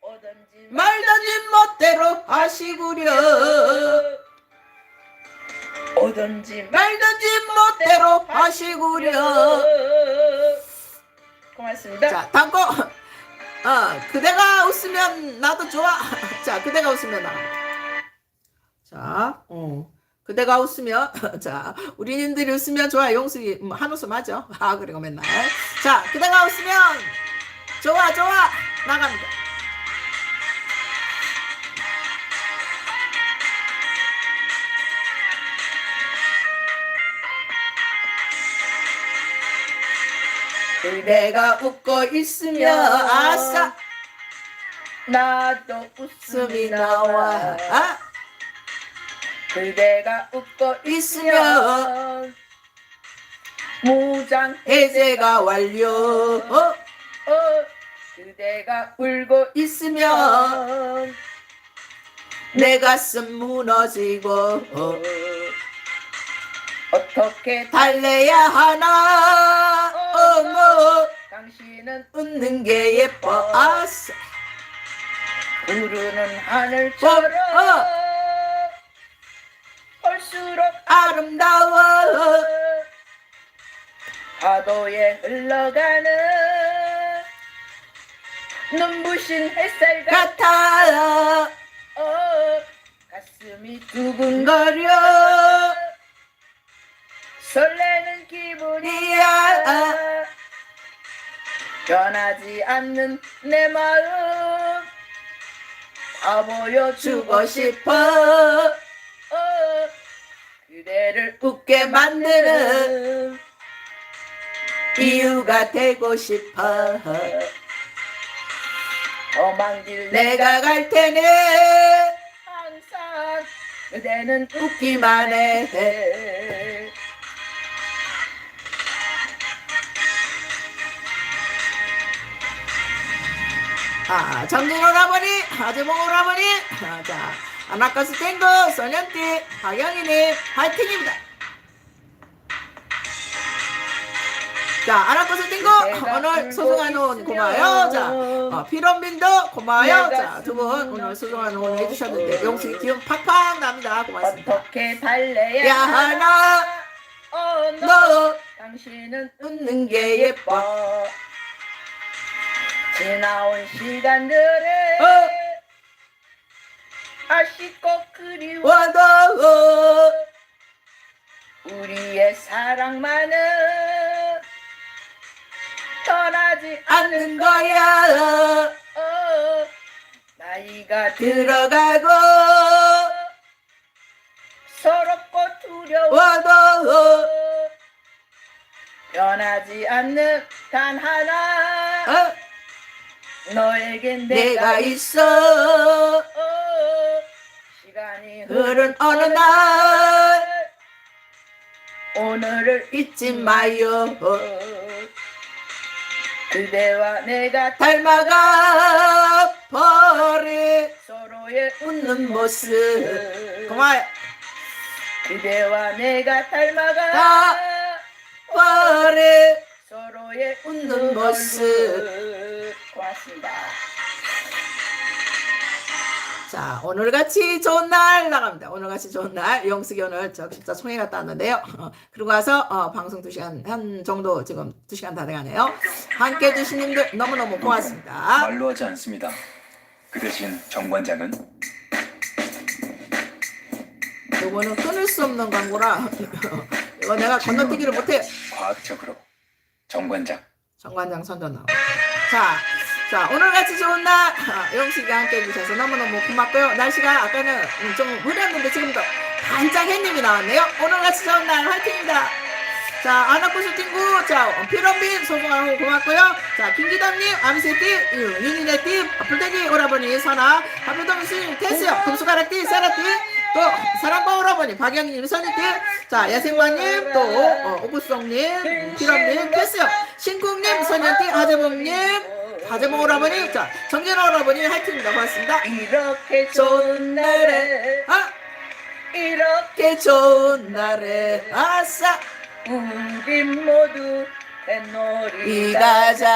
오든지 말든지 멋대로 하시구려. 오든지 말든지 멋대로 하시구려. 고맙습니다. 자 다음 거. 어, 그대가 웃으면 나도 좋아. 자 그대가 웃으면 나. 자, 어. 그대가 웃으면 자 우리님들이 웃으면 좋아 용숙이 음, 한웃음 하죠. 아 그리고 맨날. 자 그대가 웃으면 좋아 좋아. 나갑니다. 그대가 웃고 있으면 아싸. 나도 웃음이. 나와. 아? 그대가 웃고 있으면 무장 해제가 완료. 어, 어, 그대가 울고 있으면 내 가슴 무너지고 어, 어떻게 달래야 하나? 어머 당신은 웃는 게 예뻐. 아싸. 부르는 하늘처럼 어, 볼수록 아름다워. 파도에 흘러가는 눈부신 햇살 같아 같아 어, 가슴이 두근거려. 거려 설레는 기분이야 이야. 변하지 않는 내 마음. 다 보여주고 주고 싶어. 싶어 어, 그대를 웃게 만드는 이유가 되고 싶어 험한 길 내가 갈 테니 항상 그대는 웃기만 해. 해 아, 정진 오라버니, 하재봉 오라버니, 아, 자, 아나카스 탱고, 소년띠, 박영희님, 화이팅입니다. 자, 아나카스 탱고, 오늘 소중한 혼 고마워요. 자, 어, 피런빈도 고마워요. 자, 두 분 오늘 소중한 혼 해주셨는데, 용식이 기운 팍팍 납니다. 고맙습니다. 어떻게 달래야 야, 하나, 어, 너 너, 당신은 웃는 게 예뻐. 지나온 시간들에 어. 아쉽고 그리워 와도, 우리의 사랑만은 않는 거야. 어, 나이가 들어 들어가고, 서럽고 두려워 와도, 변하지 않는 단 하나 어, 너에겐 내가 내가 있어. 어, 시간이 흐른 어느 날 오늘을 잊지 마요. 그대와 내가 닮아가 버리 서로의 웃는 모습. 고마워요. 그대와 내가 닮아가 다 버리 서로의 웃는 모습. 고맙습니다. 자, 오늘같이 좋은 날 나갑니다. 오늘같이 좋은 날. 영숙이 오늘 저 진짜 총회 갔다 왔는데요. 어, 그러고 와서 어, 방송 2시간 한 정도 지금 2시간 다 돼가네요. 함께 해 주신 님들 너무너무 고맙습니다. 말로 하지 않습니다. 그 대신 정관장은 요거는 끊을 수 없는 광고라 이거 내가 건너뛰기를 못해 과학적으로 정관장 정관장 선전 나오 자, 자 오늘같이 좋은 날. 아, 영식이가 함께 해주셔서 너무너무 고맙고요. 날씨가 아까는 좀 흐렸는데 지금도 반짝 햇님이 나왔네요. 오늘같이 좋은 날 화이팅입니다. 자 아나코스 친구. 자 피런빈 호 고맙고요. 자 김기담님 암세띠 윤이네띠 불대기 오라버니 선아 스님 테스요 금수가라띠 세라띠 또 사랑방 오라버니 박영님 선이띠. 자 야생마님 또 어, 오구성님 피런빈 테스요. 신국님 선현띠 하재봉님 하재봉 오라버니 자 정연 오라버니 화이팅입니다. 고맙습니다. 이렇게 좋은 날에 아! 이렇게 좋은 날에 아싸! 우리 모두 뱃놀이 이 가 자